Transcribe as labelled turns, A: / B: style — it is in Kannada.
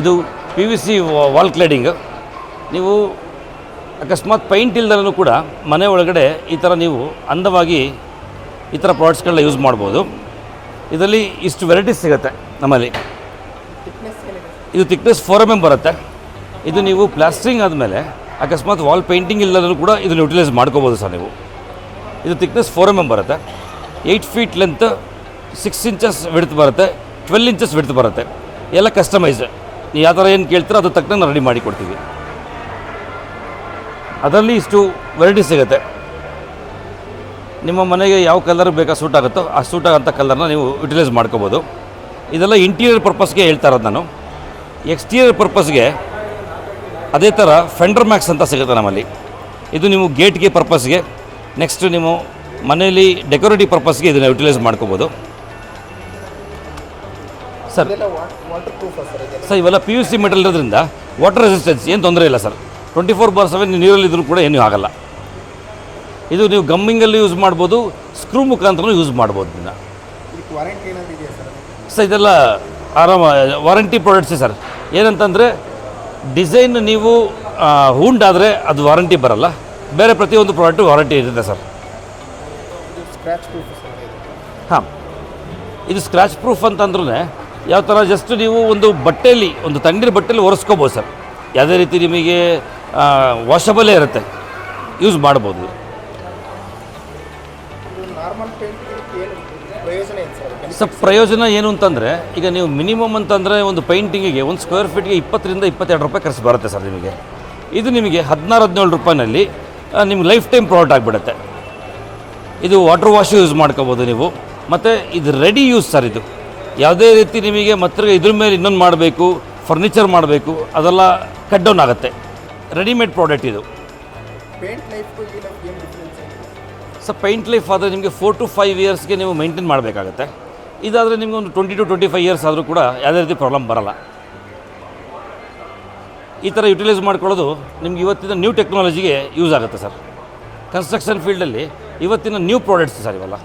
A: ಇದು P V C wall cladding ನೀವು ಅಕಸ್ಮಾತ್ ಪೈಂಟ್ ಇಲ್ದಲೂ ಕೂಡ ಮನೆ ಒಳಗಡೆ ಈ ಥರ ನೀವು ಅಂದವಾಗಿ ಈ ಥರ ಪ್ರಾಡಕ್ಟ್ಸ್ಗಳನ್ನ ಯೂಸ್ ಮಾಡ್ಬೋದು. ಇದರಲ್ಲಿ ಇಷ್ಟು ವೆರೈಟೀಸ್ ಸಿಗುತ್ತೆ ನಮ್ಮಲ್ಲಿ. ಇದು ತಿಕ್ನೆಸ್ ಫೋರ್ ಎಂ ಎಂ ಬರುತ್ತೆ. ಇದು ನೀವು ಪ್ಲಾಸ್ಟ್ರಿಂಗ್ ಆದಮೇಲೆ ಅಕಸ್ಮಾತ್ ವಾಲ್ ಪೇಂಟಿಂಗ್ ಇಲ್ಲದಲ್ಲೂ ಕೂಡ ಇದನ್ನು ಯುಟಿಲೈಸ್ ಮಾಡ್ಕೋಬೋದು ಸರ್ ನೀವು. ಇದು ತಿಕ್ನೆಸ್ ಫೋರ್ ಎಂ ಎಂ ಬರುತ್ತೆ. Eight feet length six inches width ಬರುತ್ತೆ. ಟ್ವೆಲ್ ಇಂಚಸ್ ವಿಡ್ತ್ ಬರುತ್ತೆ. ಎಲ್ಲ ಕಸ್ಟಮೈಸ್ ನೀವು ಯಾವ ಥರ ಏನು ಕೇಳ್ತೀರೋ ಅದು ತಕ್ಕಂಗೆ ರೆಡಿ ಮಾಡಿ ಕೊಡ್ತೀವಿ. ಅದರಲ್ಲಿ ಇಷ್ಟು ವೆರೈಟಿ ಸಿಗುತ್ತೆ. ನಿಮ್ಮ ಮನೆಗೆ ಯಾವ ಕಲರ್ ಬೇಕಾ ಸೂಟ್ ಆಗುತ್ತೋ ಆ ಸೂಟ್ ಆಗೋಂಥ ಕಲರ್ನ ನೀವು ಯುಟಿಲೈಸ್ ಮಾಡ್ಕೋಬೋದು. ಇದೆಲ್ಲ ಇಂಟೀರಿಯರ್ ಪರ್ಪಸ್ಗೆ ಹೇಳ್ತಾ ಇರೋದು ನಾನು. ಎಕ್ಸ್ಟೀರಿಯರ್ ಪರ್ಪಸ್ಗೆ ಅದೇ ಥರ ಫೆಂಡರ್ ಮ್ಯಾಕ್ಸ್ ಅಂತ ಸಿಗುತ್ತೆ ನಮ್ಮಲ್ಲಿ. ಇದು ನೀವು ಗೇಟ್ಗೆ ಪರ್ಪಸ್ಗೆ ನೆಕ್ಸ್ಟ್ ನೀವು ಮನೆಯಲ್ಲಿ ಡೆಕೋರೇಟಿವ್ ಪರ್ಪಸ್ಗೆ ಇದನ್ನು ಯುಟಿಲೈಸ್ ಮಾಡ್ಕೋಬೋದು. ಸರ್.
B: ಸರ್
A: ಇವೆಲ್ಲ ಪಿ ಯು ಸಿ ಮೆಟಲ್ ಇರೋದ್ರಿಂದ ವಾಟರ್ ರೆಸಿಸ್ಟೆನ್ಸ್ ಏನು ತೊಂದರೆ ಇಲ್ಲ sir. Twenty four bar seven ನೀರಲ್ಲಿದ್ದರೂ ಕೂಡ ಏನೂ ಆಗಲ್ಲ. ಇದು ನೀವು ಗಮ್ಮಿಂಗಲ್ಲಿ ಯೂಸ್ ಮಾಡ್ಬೋದು ಸ್ಕ್ರೂ ಮುಖಾಂತರ ಯೂಸ್ ಮಾಡ್ಬೋದು ಇದನ್ನು.
B: ಸರ್
A: ಇದೆಲ್ಲ ಆರಾಮ ವಾರಂಟಿ ಪ್ರಾಡಕ್ಟ್ಸೇ ಸರ್. ಏನಂತಂದರೆ ಡಿಸೈನ್ ನೀವು ಹೂಂಡಾದರೆ ಅದು ವಾರಂಟಿ ಬರಲ್ಲ. ಬೇರೆ ಪ್ರತಿಯೊಂದು ಪ್ರಾಡಕ್ಟು ವಾರಂಟಿ ಇರುತ್ತೆ ಸರ್. ಹಾಂ. ಇದು ಸ್ಕ್ರ್ಯಾಚ್ ಪ್ರೂಫ್ ಅಂತಂದ್ರೂ ಯಾವ ಥರ ಜಸ್ಟ್ ನೀವು ಒಂದು ಬಟ್ಟೆಯಲ್ಲಿ ಒಂದು ತಣ್ಣೀರು ಬಟ್ಟೆಯಲ್ಲಿ ಒರೆಸ್ಕೋಬೋದು ಸರ್. ಯಾವುದೇ ರೀತಿ ನಿಮಗೆ ವಾಷಬಲೇ ಇರುತ್ತೆ. ಯೂಸ್ ಮಾಡ್ಬೋದು.
B: ಸರ್?
A: ಪ್ರಯೋಜನ ಏನು ಅಂತಂದರೆ ಈಗ ನೀವು ಮಿನಿಮಮ್ ಅಂತಂದರೆ ಒಂದು ಪೈಂಟಿಂಗಿಗೆ ಒಂದು ಸ್ಕ್ವೇರ್ ಫೀಟ್ಗೆ ಇಪ್ಪತ್ತರಿಂದ ಇಪ್ಪತ್ತೆರಡು ರೂಪಾಯಿ ಖರ್ಚು ಬರುತ್ತೆ ಸರ್ ನಿಮಗೆ. ಇದು ನಿಮಗೆ ಹದಿನಾರು ಹದಿನೇಳು ರೂಪಾಯಿನಲ್ಲಿ ನಿಮ್ಗೆ ಲೈಫ್ ಟೈಮ್ ಪ್ರಾಡಕ್ಟ್ ಆಗಿಬಿಡುತ್ತೆ. ಇದು ವಾಟರ್ ವಾಶ್ ಯೂಸ್ ಮಾಡ್ಕೋಬೋದು ನೀವು. ಮತ್ತು ಇದು ರೆಡಿ ಯೂಸ್ ಸರ್ ಇದು. ಯಾವುದೇ ರೀತಿ ನಿಮಗೆ ಮತ್ತೆ ಇದ್ರ ಮೇಲೆ ಇನ್ನೊಂದು ಮಾಡಬೇಕು ಫರ್ನಿಚರ್ ಮಾಡಬೇಕು ಅದೆಲ್ಲ ಕಟ್ ಡೌನ್ ಆಗುತ್ತೆ. ರೆಡಿಮೇಡ್ ಪ್ರಾಡಕ್ಟ್ ಇದು.
B: ಪೇಂಟ್ ಲೈಫ್ಗೂ ಈ ಲೈಫ್ ಏನು ಡಿಫ್ರೆನ್ಸ್
A: ಸೊ ಪೈಂಟ್ ಲೈಫ್ ಆದರೆ ನಿಮಗೆ ಫೋರ್ ಟು ಫೈವ್ ಇಯರ್ಸ್ಗೆ ನೀವು ಮೇಂಟೈನ್ ಮಾಡಬೇಕಾಗತ್ತೆ. ಇದಾದರೆ ನಿಮಗೆ ಒಂದು twenty two twenty five years ಆದರೂ ಕೂಡ ಯಾವುದೇ ರೀತಿ ಪ್ರಾಬ್ಲಮ್ ಬರಲ್ಲ. ಈ ಥರ ಯುಟಿಲೈಸ್ ಮಾಡ್ಕೊಳ್ಳೋದು ನಿಮ್ಗೆ ಇವತ್ತಿನ ನ್ಯೂ ಟೆಕ್ನಾಲಜಿಗೆ ಯೂಸ್ ಆಗುತ್ತೆ ಸರ್ ಕನ್ಸ್ಟ್ರಕ್ಷನ್ ಫೀಲ್ಡಲ್ಲಿ ಇವತ್ತಿನ ನ್ಯೂ ಪ್ರಾಡಕ್ಟ್ಸ್ ಸರ್ ಇವೆಲ್ಲ.